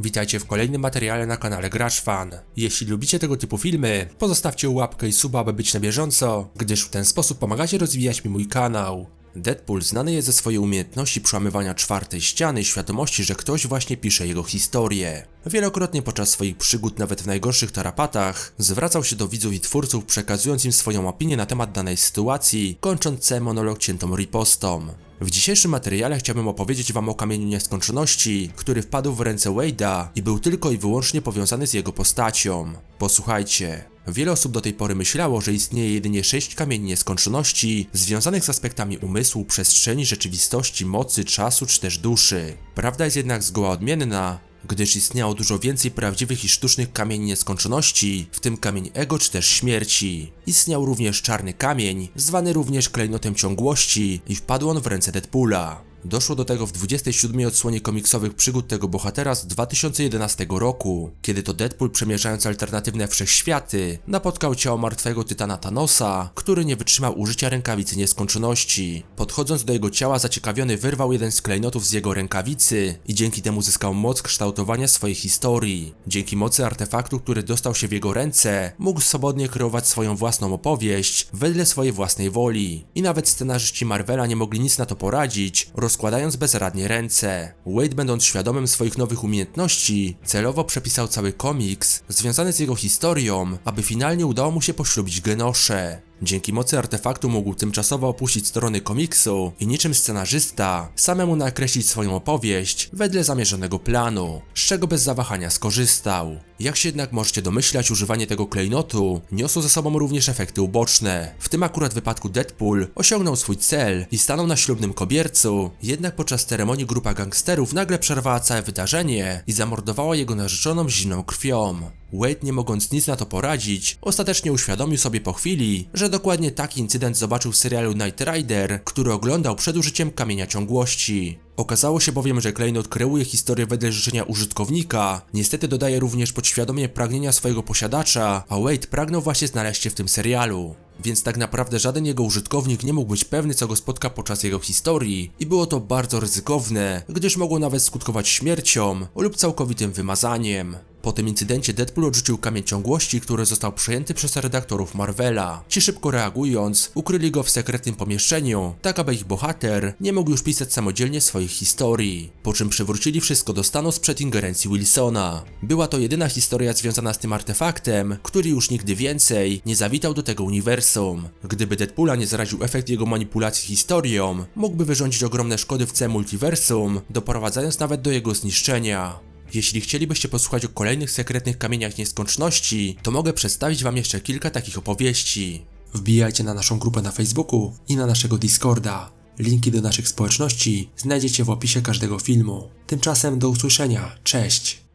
Witajcie w kolejnym materiale na kanale Gracz Fan. Jeśli lubicie tego typu filmy, pozostawcie łapkę i suba, aby być na bieżąco, gdyż w ten sposób pomagacie rozwijać mi mój kanał. Deadpool znany jest ze swojej umiejętności przełamywania czwartej ściany i świadomości, że ktoś właśnie pisze jego historię. Wielokrotnie podczas swoich przygód, nawet w najgorszych tarapatach, zwracał się do widzów i twórców, przekazując im swoją opinię na temat danej sytuacji, kończąc cały monolog ciętą ripostą. W dzisiejszym materiale chciałbym opowiedzieć wam o kamieniu nieskończoności, który wpadł w ręce Wade'a i był tylko i wyłącznie powiązany z jego postacią. Posłuchajcie. Wiele osób do tej pory myślało, że istnieje jedynie sześć kamieni nieskończoności, związanych z aspektami umysłu, przestrzeni, rzeczywistości, mocy, czasu czy też duszy. Prawda jest jednak zgoła odmienna, gdyż istniało dużo więcej prawdziwych i sztucznych kamieni nieskończoności, w tym kamień ego czy też śmierci. Istniał również czarny kamień, zwany również klejnotem ciągłości i wpadł on w ręce Deadpoola. Doszło do tego w 27 odsłonie komiksowych przygód tego bohatera z 2011 roku, kiedy to Deadpool przemierzając alternatywne wszechświaty napotkał ciało martwego tytana Thanosa, który nie wytrzymał użycia rękawicy nieskończoności. Podchodząc do jego ciała zaciekawiony wyrwał jeden z klejnotów z jego rękawicy i dzięki temu zyskał moc kształtowania swojej historii. Dzięki mocy artefaktu, który dostał się w jego ręce, mógł swobodnie kreować swoją własną opowieść wedle swojej własnej woli. I nawet scenarzyści Marvela nie mogli nic na to poradzić, rozkładając bezradnie ręce. Wade, będąc świadomym swoich nowych umiejętności, celowo przepisał cały komiks związany z jego historią, aby finalnie udało mu się poślubić Genoszę. Dzięki mocy artefaktu mógł tymczasowo opuścić strony komiksu i niczym scenarzysta samemu nakreślić swoją opowieść wedle zamierzonego planu, z czego bez zawahania skorzystał. Jak się jednak możecie domyślać, używanie tego klejnotu niosło ze sobą również efekty uboczne. W tym akurat wypadku Deadpool osiągnął swój cel i stanął na ślubnym kobiercu, jednak podczas ceremonii grupa gangsterów nagle przerwała całe wydarzenie i zamordowała jego narzeczoną zimną krwią. Wade, nie mogąc nic na to poradzić, ostatecznie uświadomił sobie po chwili, że dokładnie taki incydent zobaczył w serialu Night Rider, który oglądał przed użyciem kamienia ciągłości. Okazało się bowiem, że klejnot kreuje historię wedle życzenia użytkownika, niestety dodaje również podświadomie pragnienia swojego posiadacza, a Wade pragnął właśnie znaleźć się w tym serialu. Więc tak naprawdę żaden jego użytkownik nie mógł być pewny co go spotka podczas jego historii i było to bardzo ryzykowne, gdyż mogło nawet skutkować śmiercią lub całkowitym wymazaniem. Po tym incydencie Deadpool odrzucił kamień ciągłości, który został przejęty przez redaktorów Marvela. Ci szybko reagując, ukryli go w sekretnym pomieszczeniu, tak aby ich bohater nie mógł już pisać samodzielnie swoich historii. Po czym przywrócili wszystko do stanu sprzed ingerencji Wilsona. Była to jedyna historia związana z tym artefaktem, który już nigdy więcej nie zawitał do tego uniwersum. Gdyby Deadpoola nie zaraził efekt jego manipulacji historią, mógłby wyrządzić ogromne szkody w całym multiversum, doprowadzając nawet do jego zniszczenia. Jeśli chcielibyście posłuchać o kolejnych sekretnych kamieniach nieskończności, to mogę przedstawić wam jeszcze kilka takich opowieści. Wbijajcie na naszą grupę na Facebooku i na naszego Discorda. Linki do naszych społeczności znajdziecie w opisie każdego filmu. Tymczasem do usłyszenia. Cześć!